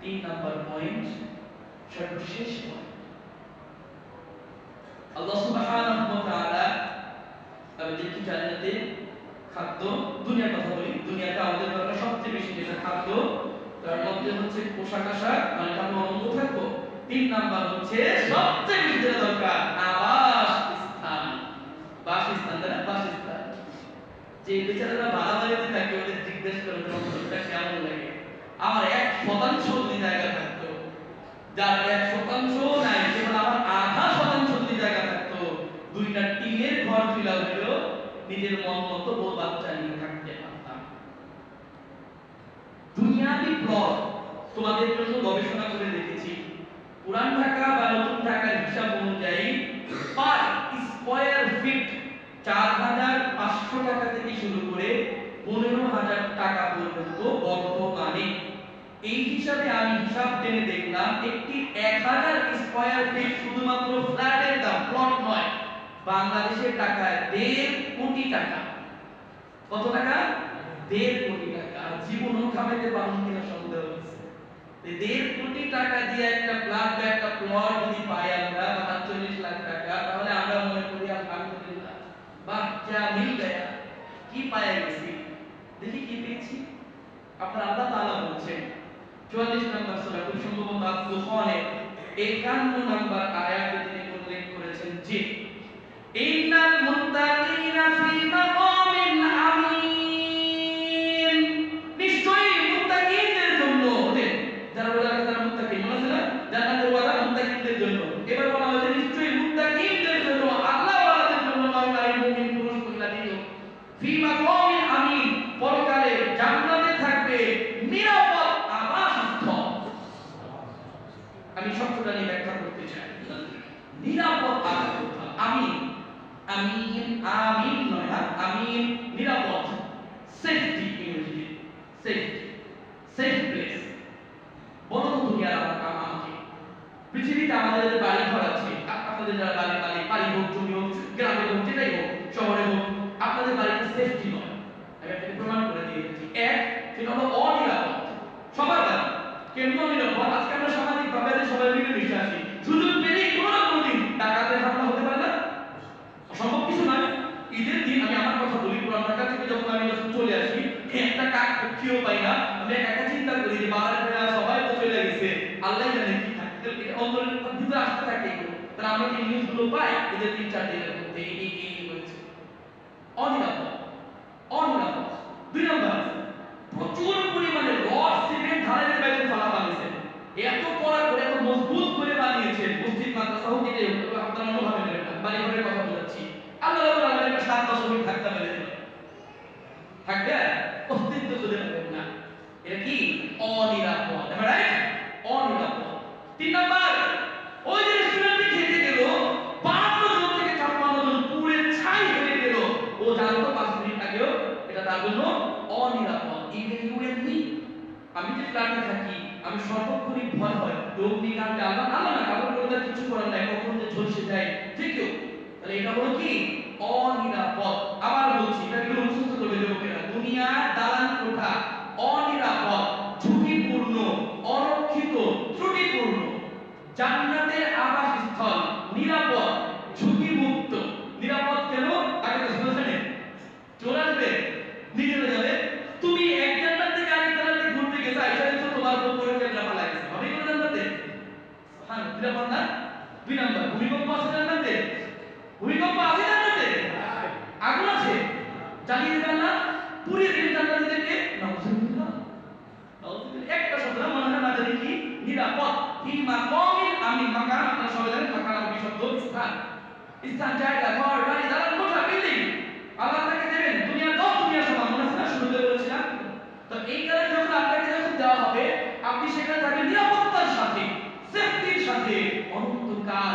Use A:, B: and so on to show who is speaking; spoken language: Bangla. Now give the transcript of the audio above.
A: তিন নাম্বার পয়েন্ট সর্বশেষ পয়েন্ট আল্লাহ সুবহানাহু ওয়া তাআলা আমাদের কি জান্নাতে খাদ্য, দুনিয়ার কথা বলি, দুনিয়াতে আমাদের দরকার সবচেয়ে বেশি যেটা খাদ্য, তার মধ্যে হচ্ছে পোশাক আশাক মানে আমরা অঙ্গ থাকব তিন নাম্বার হচ্ছে সবচেয়ে বেশি যেটা দরকার আবাস স্থান। বাসস্থান না? বাসস্থান। যে বেচারারা ভাড়া বাড়িতে থাকে, ওদের জিজ্ঞেস করে অন্তরটা কেমন লাগে? আমার এক শতাংশ যদি জায়গা থাকতো, যার এক শতাংশ নাই, কেবল আমার আধা শতাংশ যদি জায়গা থাকতো, দুইটা টিনের ঘর তুলা হলেও নিজের মন মতো বউ বাচ্চা নিয়ে থাকতে পারতাম। দুনিয়াবি প্লট তোমাদের জন্য গবেষণা করে দেখেছি। পুরান ঢাকা বা নতুন ঢাকার হিসাব অনুযায়ী পার স্কয়ার ফিট চার হাজার পাঁচশো টাকা থেকে শুরু করে পনেরো হাজার টাকা পর্যন্ত বর্তমানে এই হিসাবে আমি হিসাব টেনে দেখলাম একটি এক হাজার স্কয়ার ফিট শুধুমাত্র ফ্ল্যাটের দাম প্লট নয়। বাংলাদেশের টাকায় দেড় কোটি টাকা। কত টাকা? দেড় কোটি টাকা। আর জীবনও খামাইতে পারুন কিনা সন্দেহ এই দেড় কোটি টাকা দিয়ে একটা ফ্ল্যাট বা একটা প্লট যদি পাই আমরা আটচল্লিশ লাখ টাকা, তাহলে আমরা মনে করি আলহামদুলিল্লাহ বাহ, যা মিল গয়া কি পায়ে গেছি? দেখি কি পেয়েছি। আপনার আল্লাহ তাআলা বলছেন 44 নম্বর সূরা, খুব সম্ভবত আস-সুফানের 51 নম্বর আয়াতে তিনি উল্লেখ করেছেন যে, ইন্নাল মুত্তাকিনা ফি মাকামিন আমিন নিশ্চয়ই মুত্তাকিনদের জন্য ওদের যারা বলে রাখে তারা মুত্তাকিন মনে আছে না জান্নাতের ওয়াদা মুত্তাকিনদের জন্য এবার বলা হয়েছে নিশ্চয়ই মুত্তাকিনদের জন্য আল্লাহ ওয়ালাদের জন্য নয় নারী মুমিন পুরুষ মহিলা নিয়োগ ফি মাকামিন আমিন পরকালে জান্নাতে থাকবে নিরাপদ আবাসস্থল আমি শব্দটা নিয়ে ব্যাখ্যা করতে চাই নিরাপদ আবাসস্থল আমিন আমিন আমিন নয় আমিন নিরাপদ। সেফটি ইংরেজিতে সেফটি সেফ প্লেস বলো তো আমার কাম আমাকে? পৃথিবীতে আমাদের বাড়ি ঘর আছে। আপনাদের যারা বাড়ি বাড়ি বাড়ি হোক জমি হোক গ্রামে হোক যেটাই হোক শহরে হোক আপনাদের বাড়িতে সেফটি নয় আমি আপনাকে প্রমাণ করে দিয়ে দিচ্ছি এক সেটা হলো অনিরাপদ সবার বাড়ি কেমন নিরাপদ আজকে আমরা সামাজিক ভাবে যে সবাই মিলে মিশে আসি সুযোগ পেলেই কোনো না কোনো দিন ডাকাতের হামলা হতে পারে না অসম্ভব কিছু নয় ঈদের দিন আমি আমার কথা বলি পুরান ঢাকা থেকে যখন আমি যখন চলে আসি একটা কাক পাই না। আমি একা চিন্তা করি যে বাবার ঘরে সবাই তো চলে গেছে। আল্লাহ জানে কি থাকে। এটা অন্তরের ভিতরে আসতে থাকে তাহলে আমরা কি নিউজগুলো পাই? এই যে তিন, চার দিনের মধ্যে এই এই এই হয়েছে। অনিরাপদ। অনিরাপদ। দুই নম্বর প্রচুর পরিমাণে কি? অনিরাপদ। I অনিরাপদ। তিন নাম্বার, ওই যে রেস্টুরেন্টে খেতে গেল বান্ন জন থেকে ছাই হয়ে গেল। ও জানতো পাঁচ মিনিট আগেও এটা তার জন্য অনিরাপদ। ইভেন ইউ আমি যে ফ্ল্যাটে থাকি, আমি সর্বক্ষণই ভয় হয়। অগ্নিকাণ্ডে আল্লাহ আল্লাহ না, কারণ করে কিছু করার নাই, কখন যে ঝলসে যায়। যে কেউ। তাহলে এটা হলো কি? অনিরাপদ। আবার বলছি, এটা কিন্তু মুখস্থ করবে যুবকেরা দুনিয়া দালান অনিরাপদ। জান্নাতের আবাসস্থল নিরাপদ ঝুঁকিমুক্ত। নিরাপদ কেন? আগে তো শুনেছেন চলে আসবে নিজে যাবে। তুমি এক জান্নাত থেকে আরেক জান্নাতে ঘুরতে গেছো আইসা দেখছ তোমার উপর করে ক্যামেরা ফালা গেছে হবে কোনো জান্নাতে? হ্যাঁ নিরাপদ না? দুই নাম্বার ভূমিকম্প আছে জান্নাতে? ভূমিকম্প আছে জান্নাতে? আগুন আছে? জ্বালিয়ে দেবেন না পুড়িয়ে দেবেন জান্নাতীদেরকে নাউজুবিল্লাহ নাউজুবিল্লাহ একটা শব্দ না মনে হয় না জানি কি নিরাপদ ফি মাকামিন আমিন মাকান আপনারা সবাই জানেন মাকান আরবি শব্দ দুনিয়া দশ দুনিয়া বলেছিলাম। তো এই কারণে আপনাকে যখন দেওয়া হবে, আপনি সেখানে থাকবেন নিরাপত্তার সাথে সেফটির সাথে। অনন্তকাল